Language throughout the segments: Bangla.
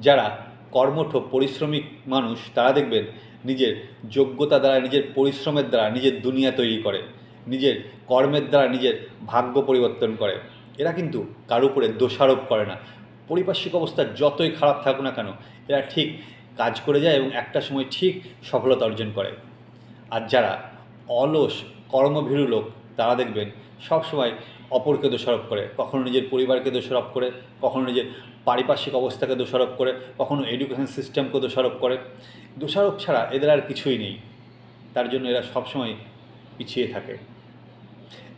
যারা কর্মঠ পরিশ্রমিক মানুষ, তারা দেখবেন নিজের যোগ্যতা দ্বারা, নিজের পরিশ্রমের দ্বারা নিজের দুনিয়া তৈরি করে, নিজের কর্মের দ্বারা নিজের ভাগ্য পরিবর্তন করে। এরা কিন্তু কারও উপরে দোষারোপ করে না। পারিপার্শ্বিক অবস্থা যতই খারাপ থাকুক না কেন, এরা ঠিক কাজ করে যায় এবং একটা সময় ঠিক সফলতা অর্জন করে। আর যারা অলস, কর্মভীরু লোক তারা দেখবেন সবসময় অপরকে দোষারোপ করে, কখনো নিজের পরিবারকে দোষারোপ করে, কখনো নিজের পারিপার্শ্বিক অবস্থাকে দোষারোপ করে, কখনো এডুকেশন সিস্টেমকে দোষারোপ করে। দোষারোপ ছাড়া এদের আর কিছুই নেই। তার জন্য এরা সবসময় পিছিয়ে থাকে।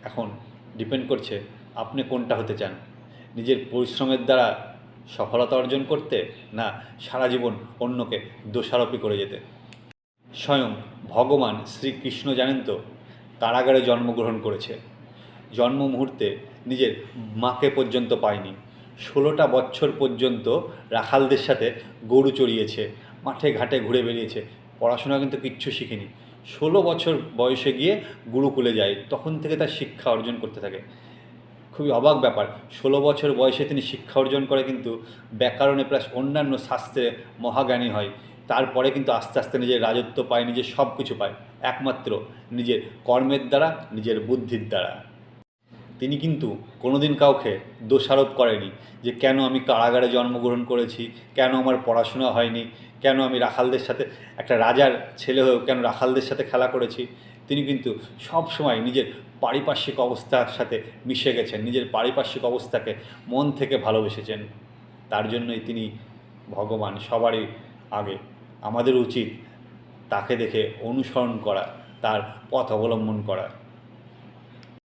এখন ডিপেন্ড করছে আপনি কোনটা হতে চান। নিজের পরিশ্রমের দ্বারা সফলতা অর্জন করতে না সারা জীবন অন্যকে দোষারোপই করে যেতে। স্বয়ং ভগবান শ্রীকৃষ্ণ জানেন তো কারাগারে জন্মগ্রহণ করেছে। জন্ম মুহূর্তে নিজের মাকে পর্যন্ত পায়নি। ষোলোটা বছর পর্যন্ত রাখালদের সাথে গরু চড়িয়েছে, মাঠে ঘাটে ঘুরে বেরিয়েছে পড়াশোনা কিন্তু কিচ্ছু শিখিনি। ষোলো বছর বয়সে গিয়ে গুরুকুলে যায়, তখন থেকে তার শিক্ষা অর্জন করতে থাকে। খুবই অবাক ব্যাপার, ষোলো বছর বয়সে তিনি শিক্ষা অর্জন করে কিন্তু ব্যাকরণে প্লাস অন্যান্য শাস্ত্রে মহাজ্ঞানী হয়। তারপরে কিন্তু আস্তে আস্তে নিজের রাজত্ব পায়, নিজের সব কিছু পায়। একমাত্র নিজের কর্মের দ্বারা, নিজের বুদ্ধির দ্বারা। তিনি কিন্তু কোনোদিন কাউকে দোষারোপ করেনি যে, কেন আমি কারাগারে জন্মগ্রহণ করেছি? কেন আমার পড়াশোনা হয়নি? কেন আমি রাখালদের সাথে, একটা রাজার ছেলে হয়েও কেন রাখালদের সাথে খেলা করেছি? তিনি কিন্তু সব সময় নিজের পারিপার্শ্বিক অবস্থার সাথে মিশে গেছেন, নিজের পারিপার্শ্বিক অবস্থাকে মন থেকে ভালোবেসেছেন। তার জন্যই তিনি ভগবান সবারই আগে আমাদের উচিত তাকে দেখে অনুসরণ করা তার পথ অবলম্বন করা।